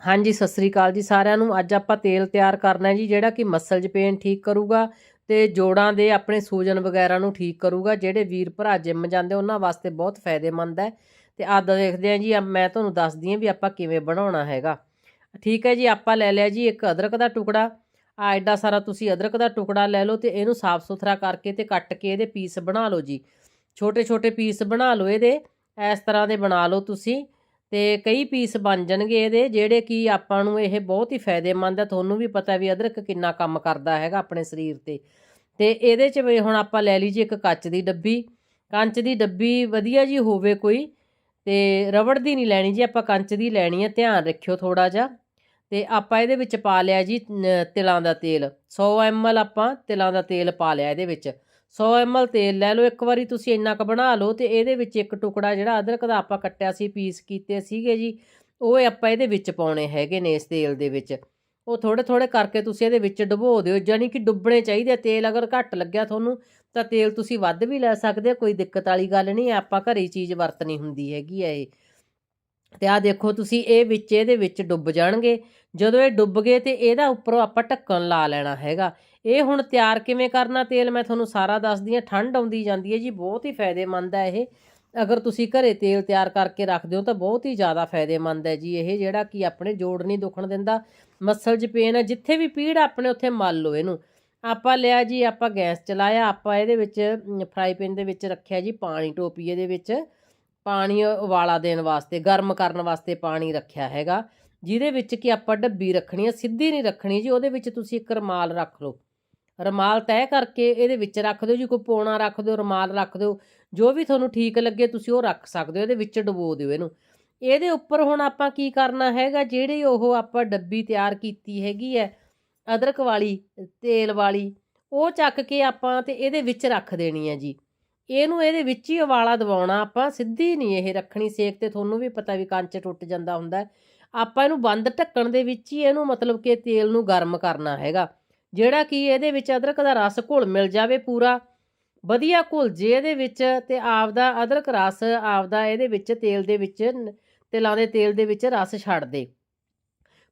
ਹਾਂਜੀ, ਸਤਿ ਸ੍ਰੀ ਅਕਾਲ ਜੀ ਸਾਰਿਆਂ ਨੂੰ। ਅੱਜ ਆਪਾਂ ਤੇਲ ਤਿਆਰ ਕਰਨਾ ਹੈ ਜੀ, ਜਿਹੜਾ ਕਿ ਮਸਲਜ ਪੇਨ ਠੀਕ ਕਰੂਗਾ ਤੇ ਜੋੜਾਂ ਦੇ ਆਪਣੇ ਸੂਜਨ ਵਗੈਰਾ ਨੂੰ ਠੀਕ ਕਰੂਗਾ, ਜਿਹੜੇ ਵੀਰ ਭਰਾ ਜਿੰਮ ਜਾਂਦੇ, ਉਹਨਾਂ ਵਾਸਤੇ ਬਹੁਤ ਫਾਇਦੇਮੰਦ ਹੈ। ਤੇ ਆਦ ਦੇਖਦੇ ਹਾਂ ਜੀ ਮੈਂ ਤੁਹਾਨੂੰ ਦੱਸਦੀ ਹਾਂ ਵੀ ਆਪਾਂ ਕਿਵੇਂ ਬਣਾਉਣਾ ਹੈਗਾ। ਠੀਕ ਹੈ ਜੀ, ਆਪਾਂ ਲੈ ਲਿਆ ਜੀ ਇੱਕ ਅਦਰਕ ਦਾ ਟੁਕੜਾ। ਆ ਐਡਾ ਸਾਰਾ ਤੁਸੀਂ ਅਦਰਕ ਦਾ ਟੁਕੜਾ ਲੈ ਲਓ ਤੇ ਇਹਨੂੰ ਸਾਫ਼ ਸੁਥਰਾ ਕਰਕੇ ਤੇ ਕੱਟ ਕੇ ਇਹਦੇ ਪੀਸ ਬਣਾ ਲਓ ਜੀ। ਛੋਟੇ ਛੋਟੇ ਪੀਸ ਬਣਾ ਲਓ ਇਹਦੇ। ਇਸ ਤਰ੍ਹਾਂ ਦੇ ਬਣਾ ਲਓ ਤੁਸੀਂ। ਤੇ ਕਈ ਪੀਸ ਬਣ ਜਾਣਗੇ ਇਹਦੇ, ਜਿਹੜੇ ਕਿ ਆਪਾਂ ਨੂੰ ਇਹ ਬਹੁਤ ਹੀ ਫਾਇਦੇਮੰਦ ਹੈ ਤੁਹਾਨੂੰ ਵੀ ਪਤਾ ਵੀ ਅਦਰਕ ਕਿੰਨਾ ਕੰਮ ਕਰਦਾ ਹੈਗਾ ਆਪਣੇ ਸਰੀਰ ਤੇ। ਤੇ ਇਹਦੇ 'ਚ ਵੀ ਹੁਣ ਆਪਾਂ ਲੈ ਲਈ ਜੀ ਇੱਕ ਕੱਚ ਦੀ ਡੱਬੀ। ਕੰਚ ਦੀ ਡੱਬੀ ਵਧੀਆ ਜੀ ਹੋਵੇ ਕੋਈ, ਤੇ ਰਬੜ ਦੀ ਨਹੀਂ ਲੈਣੀ ਜੀ, ਆਪਾਂ ਕੰਚ ਦੀ ਲੈਣੀ ਹੈ ਧਿਆਨ ਰੱਖਿਓ ਥੋੜਾ ਜਿਹਾ। ਤੇ ਆਪਾਂ ਇਹਦੇ ਵਿੱਚ ਪਾ ਲਿਆ ਜੀ ਤਿਲਾਂ ਦਾ ਤੇਲ। 100 ml ਆਪਾਂ ਤਿਲਾਂ ਦਾ ਤੇਲ ਪਾ ਲਿਆ ਇਹਦੇ ਵਿੱਚ। 100 ml ਤੇਲ ਲੈ ਲਓ ਇੱਕ ਵਾਰੀ ਤੁਸੀਂ ਇੰਨਾ ਕੁ ਬਣਾ ਲਓ ਤੇ ਇਹਦੇ ਵਿੱਚ ਇੱਕ ਟੁਕੜਾ ਜਿਹੜਾ ਅਦਰਕ ਦਾ ਆਪਾਂ ਕੱਟਿਆ ਸੀ ਪੀਸ ਕੀਤੇ ਸੀਗੇ ਜੀ ਉਹ ਆਪਾਂ ਇਹਦੇ ਵਿੱਚ ਪਾਉਣੇ ਹੈਗੇ ਨੇ ਇਸ ਤੇਲ ਦੇ ਵਿੱਚ ਉਹ ਥੋੜੇ ਥੋੜੇ ਕਰਕੇ ਤੁਸੀਂ ਇਹਦੇ ਵਿੱਚ ਡੁਬੋ ਦਿਓ ਯਾਨੀ ਕਿ ਡੁੱਬਣੇ ਚਾਹੀਦੇ ਆ। ਤੇਲ ਅਗਰ ਘੱਟ ਲੱਗਿਆ ਤੁਹਾਨੂੰ ਤਾਂ ਤੇਲ ਤੁਸੀਂ ਵੱਧ ਵੀ ਲੈ ਸਕਦੇ ਹੋ ਕੋਈ ਦਿੱਕਤ ਵਾਲੀ ਗੱਲ ਨਹੀਂ ਹੈ, ਆਪਾਂ ਘਰੇ ਹੀ ਚੀਜ਼ ਵਰਤਣੀ ਹੁੰਦੀ ਹੈਗੀ ਹੈ ਇਹ ਤੇ ਆ ਦੇਖੋ ਤੁਸੀਂ ਇਹ ਵਿੱਚ, ਇਹਦੇ ਵਿੱਚ ਡੁੱਬ ਜਾਣਗੇ। ਜਦੋਂ ਇਹ ਡੁੱਬ ਗਏ ਤੇ ਇਹਦਾ ਉੱਪਰੋਂ ਆਪਾਂ ਢੱਕਣ ਲਾ ਲੈਣਾ ਹੈਗਾ। ਇਹ ਹੁਣ ਤਿਆਰ ਕਿਵੇਂ ਕਰਨਾ ਤੇਲ? ਮੈਂ ਤੁਹਾਨੂੰ ਸਾਰਾ ਦੱਸਦੀ ਹਾਂ, ਠੰਡ ਆਉਂਦੀ ਜਾਂਦੀ ਹੈ ਜੀ, ਬਹੁਤ ਹੀ ਫਾਇਦੇਮੰਦ ਹੈ ਇਹ। ਅਗਰ ਤੁਸੀਂ ਘਰੇ ਤੇਲ ਤਿਆਰ ਕਰਕੇ ਰੱਖਦੇ ਹੋ ਤਾਂ ਬਹੁਤ ਹੀ ਜ਼ਿਆਦਾ ਫਾਇਦੇਮੰਦ ਹੈ ਜੀ ਇਹ, ਜਿਹੜਾ ਕਿ ਆਪਣੇ ਜੋੜ ਨਹੀਂ ਦੁਖਣ ਦਿੰਦਾ। ਮਸਲ 'ਚ ਪੇਨ ਹੈ, ਜਿੱਥੇ ਵੀ ਪੀੜ ਆਪਣੇ ਉੱਥੇ ਮਲ ਲਓ ਇਹਨੂੰ। ਆਪਾਂ ਲਿਆ ਜੀ, ਆਪਾਂ ਗੈਸ ਚਲਾਇਆ, ਆਪਾਂ ਇਹਦੇ ਵਿੱਚ ਫਰਾਈ ਪੈਨ ਦੇ ਵਿੱਚ ਰੱਖਿਆ ਜੀ, ਪਾਣੀ ਟੋਪੀ ਇਹਦੇ ਵਿੱਚ। ਪਾਣੀ ਉਬਾਲਾ ਦੇਣ ਵਾਸਤੇ, ਗਰਮ ਕਰਨ ਵਾਸਤੇ ਪਾਣੀ ਰੱਖਿਆ ਹੈਗਾ, ਜਿਹਦੇ ਵਿੱਚ ਕਿ ਆਪਾਂ ਡੱਬੀ ਰੱਖਣੀ ਹੈ ਸਿੱਧੀ ਨਹੀਂ ਰੱਖਣੀ ਜੀ, ਉਹਦੇ ਵਿੱਚ ਤੁਸੀਂ ਇੱਕ ਰਮਾਲ ਰੱਖ ਲਓ। ਰਮਾਲ ਤੈਅ ਕਰਕੇ ਇਹਦੇ ਵਿੱਚ ਰੱਖ ਦਿਓ ਜੀ, ਕੋਈ ਪੋਣਾ ਰੱਖ ਦਿਓ, ਰਮਾਲ ਰੱਖ ਦਿਓ, ਜੋ ਵੀ ਤੁਹਾਨੂੰ ਠੀਕ ਲੱਗੇ ਤੁਸੀਂ ਉਹ ਰੱਖ ਸਕਦੇ ਹੋ, ਇਹਦੇ ਵਿੱਚ ਡਬੋ ਦਿਓ ਇਹਨੂੰ। ਇਹਦੇ ਉੱਪਰ ਹੁਣ ਆਪਾਂ ਕੀ ਕਰਨਾ ਹੈਗਾ, ਜਿਹੜੀ ਉਹ ਆਪਾਂ ਡੱਬੀ ਤਿਆਰ ਕੀਤੀ ਹੈਗੀ ਹੈ, ਅਦਰਕ ਵਾਲੀ, ਤੇਲ ਵਾਲੀ, ਉਹ ਚੱਕ ਕੇ ਆਪਾਂ ਤੇ ਇਹਦੇ ਵਿੱਚ ਰੱਖ ਦੇਣੀ ਹੈ ਜੀ। ਇਹਨੂੰ ਇਹਦੇ ਵਿੱਚ ਹੀ ਉਬਾਲਾ ਦਿਵਾਉਣਾ ਆਪਾਂ, ਸਿੱਧੀ ਨਹੀਂ ਇਹ ਰੱਖਣੀ ਸੇਕ ਤੇ, ਤੁਹਾਨੂੰ ਵੀ ਪਤਾ ਵੀ ਕੰਚ ਟੁੱਟ ਜਾਂਦਾ ਹੁੰਦਾ ਆਪਾਂ ਇਹਨੂੰ ਬੰਦ ਢੱਕਣ ਦੇ ਵਿੱਚ ਹੀ ਇਹਨੂੰ ਮਤਲਬ ਕਿ ਤੇਲ ਨੂੰ ਗਰਮ ਕਰਨਾ ਹੈਗਾ। ਜਿਹੜਾ ਕਿ ਇਹਦੇ ਵਿੱਚ ਅਦਰਕ ਦਾ ਰਸ ਘੁਲ ਮਿਲ ਜਾਵੇ ਪੂਰਾ, ਵਧੀਆ ਘੁਲ ਜੇ ਇਹਦੇ ਵਿੱਚ ਤੇ ਆਪਦਾ ਅਦਰਕ ਰਸ ਆਪਦਾ ਇਹਦੇ ਵਿੱਚ ਤੇਲ ਦੇ ਵਿੱਚ, ਤਿਲਾਂ ਦੇ ਤੇਲ ਦੇ ਵਿੱਚ ਰਸ ਛੱਡ ਦੇ।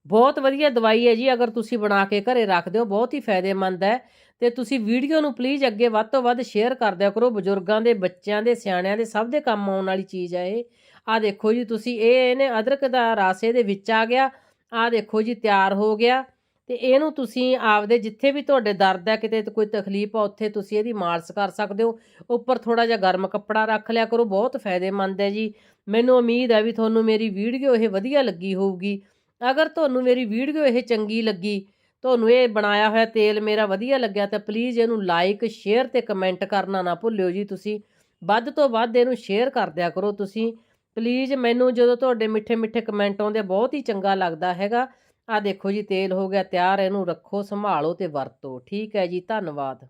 ਬਹੁਤ ਵਧੀਆ ਦਵਾਈ ਹੈ ਜੀ, ਅਗਰ ਤੁਸੀਂ ਬਣਾ ਕੇ ਘਰੇ ਰੱਖਦੇ ਹੋ ਬਹੁਤ ਹੀ ਫਾਇਦੇਮੰਦ ਹੈ। ਤੇ ਤੁਸੀਂ ਵੀਡੀਓ ਨੂੰ ਪਲੀਜ਼ ਅੱਗੇ ਵੱਧ ਤੋਂ ਵੱਧ ਸ਼ੇਅਰ ਕਰ ਦਿਆ ਕਰੋ, ਬਜ਼ੁਰਗਾਂ ਦੇ, ਬੱਚਿਆਂ ਦੇ, ਸਿਆਣਿਆਂ ਦੇ, ਸਭ ਦੇ ਕੰਮ ਆਉਣ ਵਾਲੀ ਚੀਜ਼ ਹੈ ਇਹ। ਆ ਦੇਖੋ ਜੀ, ਤੁਸੀਂ ਇਹ, ਇਹਨੇ ਅਦਰਕ ਦਾ ਰਸ ਇਹਦੇ ਵਿੱਚ ਆ ਗਿਆ ਆ ਦੇਖੋ ਜੀ, ਤਿਆਰ ਹੋ ਗਿਆ। ਤੇ ਇਹਨੂੰ ਤੁਸੀਂ ਆਪਦੇ ਜਿੱਥੇ ਵੀ ਤੁਹਾਡੇ ਦਰਦ ਹੈ, ਕਿਤੇ ਕੋਈ ਤਕਲੀਫ ਆ, ਉੱਥੇ ਤੁਸੀਂ ਇਹਦੀ ਮਾਲਸ ਕਰ ਸਕਦੇ ਹੋ। ਉੱਪਰ ਥੋੜਾ ਜਿਹਾ ਗਰਮ ਕੱਪੜਾ ਰੱਖ ਲਿਆ ਕਰੋ, ਬਹੁਤ ਫਾਇਦੇਮੰਦ ਹੈ ਜੀ। ਮੈਨੂੰ ਉਮੀਦ ਹੈ ਵੀ ਤੁਹਾਨੂੰ ਮੇਰੀ ਵੀਡੀਓ ਇਹ ਵਧੀਆ ਲੱਗੀ ਹੋਊਗੀ। ਅਗਰ ਤੁਹਾਨੂੰ ਮੇਰੀ ਵੀਡੀਓ ਇਹ ਚੰਗੀ ਲੱਗੀ ਤੁਹਾਨੂੰ ਇਹ ਬਣਾਇਆ ਹੋਇਆ ਤੇਲ ਮੇਰਾ ਵਧੀਆ ਲੱਗਿਆ ਤਾਂ ਪਲੀਜ਼ ਇਹਨੂੰ ਲਾਈਕ ਸ਼ੇਅਰ ਤੇ ਕਮੈਂਟ ਕਰਨਾ ਨਾ ਭੁੱਲਿਓ ਜੀ ਤੁਸੀਂ। ਵੱਧ ਤੋਂ ਵੱਧ ਇਹਨੂੰ ਸ਼ੇਅਰ ਕਰ ਦਿਆ ਕਰੋ ਤੁਸੀਂ। ਪਲੀਜ਼ ਮੈਨੂੰ ਜਦੋਂ ਤੁਹਾਡੇ ਮਿੱਠੇ ਮਿੱਠੇ ਕਮੈਂਟ ਆਉਂਦੇ ਆ, ਬਹੁਤ ਹੀ ਚੰਗਾ ਲੱਗਦਾ ਹੈਗਾ। ਆ ਦੇਖੋ ਜੀ ਤੇਲ ਹੋ ਗਿਆ ਤਿਆਰ ਇਹਨੂੰ ਰੱਖੋ ਸੰਭਾਲੋ ਤੇ ਵਰਤੋ। ਠੀਕ ਹੈ ਜੀ ਧੰਨਵਾਦ।